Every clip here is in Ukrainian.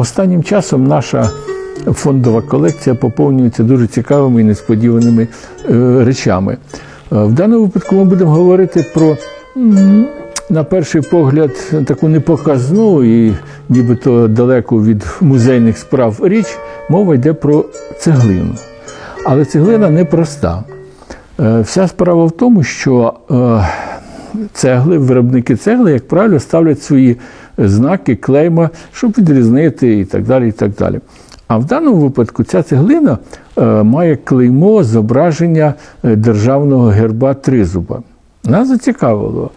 Останнім часом наша фондова колекція поповнюється дуже цікавими і несподіваними е, речами. Е, В даному випадку ми будемо говорити про, на перший погляд, таку непоказну і нібито далеку від музейних справ річ. Мова йде про цеглину. Але цеглина непроста. Е, Вся справа в тому, що цегли, виробники цегли, як правило, ставлять свої знаки, клейма, щоб відрізнити і так далі. і так далі. А в даному випадку ця цеглина е, має клеймо зображення е, державного герба Тризуба. Нас зацікавило,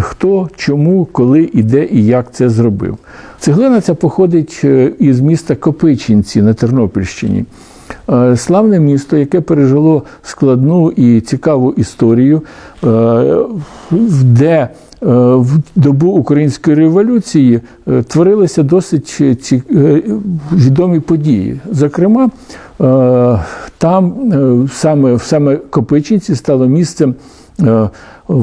хто, чому, коли і де і як це зробив. Цеглина ця походить е, із міста Копичинці на Тернопільщині. Е, Славне місто, яке пережило складну і цікаву історію, е, де е, в добу української революції творилися досить відомі події. Зокрема, там саме, саме Копичинці стало місцем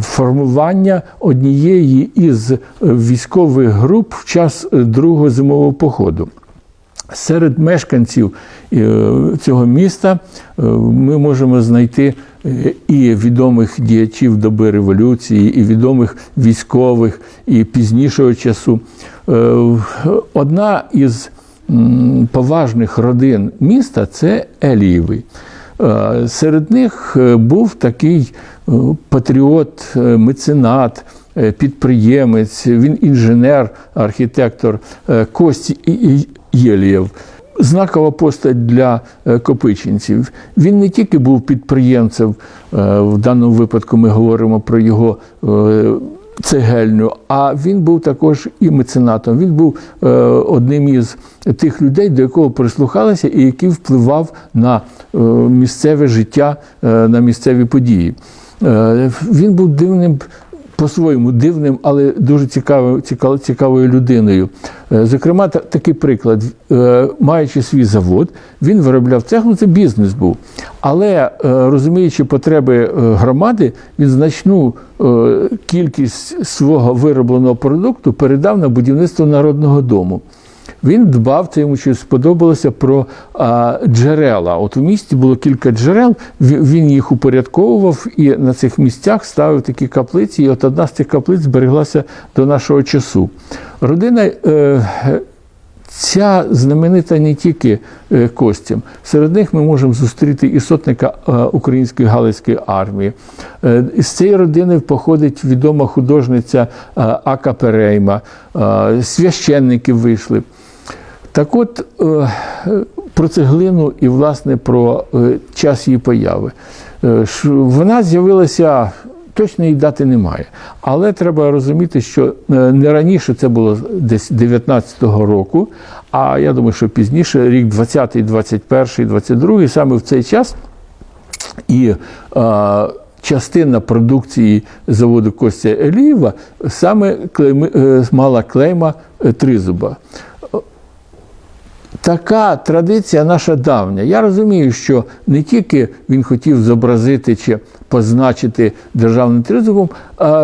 формування однієї із військових груп в час другого зимового походу. Серед мешканців е, цього міста е, ми можемо знайти е, і відомих діячів доби революції, і відомих військових, і пізнішого часу. Одна із поважних родин міста це Елієви. Серед них був такий патріот, меценат, підприємець, він інженер, архітектор Кості Єлієв. Знакова постать для е, копичинців. Він не тільки був підприємцем, е, в даному випадку ми говоримо про його е, цегельню, а він був також і меценатом. Він був одним із тих людей, до якого прислухалися і який впливав на місцеве життя, на місцеві події. Він був дивним. По-своєму дивним, але дуже цікавою, цікав- цікавою людиною. Е, Зокрема, та- такий приклад, Е, маючи свій завод, він виробляв цеглу, це бізнес був. Але е, розуміючи потреби громади, він значну кількість свого виробленого продукту передав на будівництво народного дому. Він дбав, це йому щось сподобалося про а, джерела. От у місті було кілька джерел, він їх упорядковував і на цих місцях ставив такі каплиці. І от одна з цих каплиць збереглася до нашого часу. Родина е, Ця знаменита не тільки е, Костям. Серед них ми можемо зустріти і сотника е, української галицької армії. Е, З цієї родини походить відома художниця Ака Перейма, священники вийшли. Так от е, про цеглину і, власне, про е, час її появи. Е, Вона з'явилася. Точної дати немає. Але треба розуміти, що не раніше це було десь 19-го року, а я думаю, що пізніше, рік 20-й, 21-й, 22-й, саме в цей час і е, частина продукції заводу Костя Елієва саме клейми, мала клейма тризуба. Така традиція наша давня. Я розумію, що не тільки він хотів зобразити чи позначити державним тризубом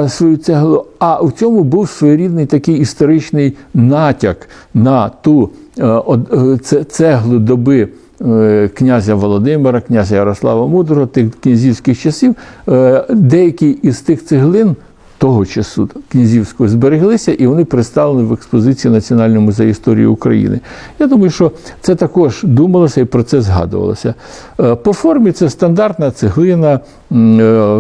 свою цеглу, а в цьому був своєрідний такий історичний натяк на ту е, е, це- цеглу доби е, князя Володимира, князя Ярослава Мудрого, тих князівських часів. Деякі із тих цеглин того часу князівського збереглися, і вони представлені в експозиції Національного музею історії України. Я думаю, що це також думалося і про це згадувалося. Е, По формі це стандартна цеглина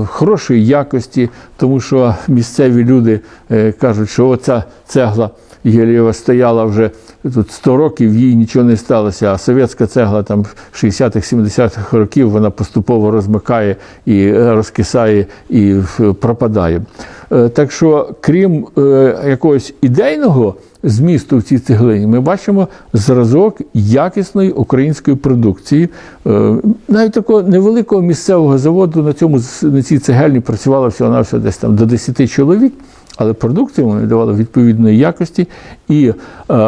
хорошої якості, тому що місцеві люди е, кажуть, що оця цегла. Гелієва стояла вже тут 100 років, їй нічого не сталося. А совєтська цегла там 60-х, 70-х років вона поступово розмикає і е, розкисає і е, пропадає. Е, Так що, крім е, якогось ідейного змісту в цій цеглині, ми бачимо зразок якісної української продукції. Е, Навіть такого невеликого місцевого заводу на цьому на цій цегельні працювало всього навсього десь там до 10 чоловік. Але продукцію вони давали відповідної якості. І е,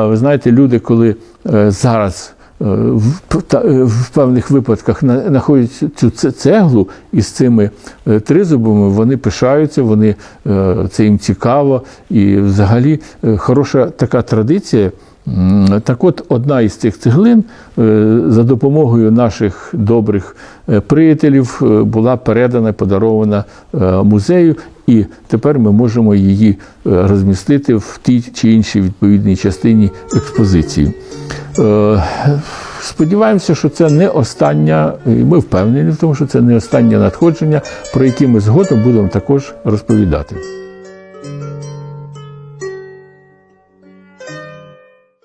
ви знаєте, люди, коли е, зараз в, та- е, в певних випадках знаходять цю цеглу із цими е, тризубами, вони пишаються, вони, е, це їм цікаво. І взагалі е, хороша така традиція. Так от, одна із цих цеглин е, за допомогою наших добрих е, приятелів е, була передана, подарована е, музею, і тепер ми можемо її е, розмістити в тій чи іншій відповідній частині експозиції. Е, Сподіваємося, що це не остання, і ми впевнені в тому, що це не останнє надходження, про які ми згодом будемо також розповідати.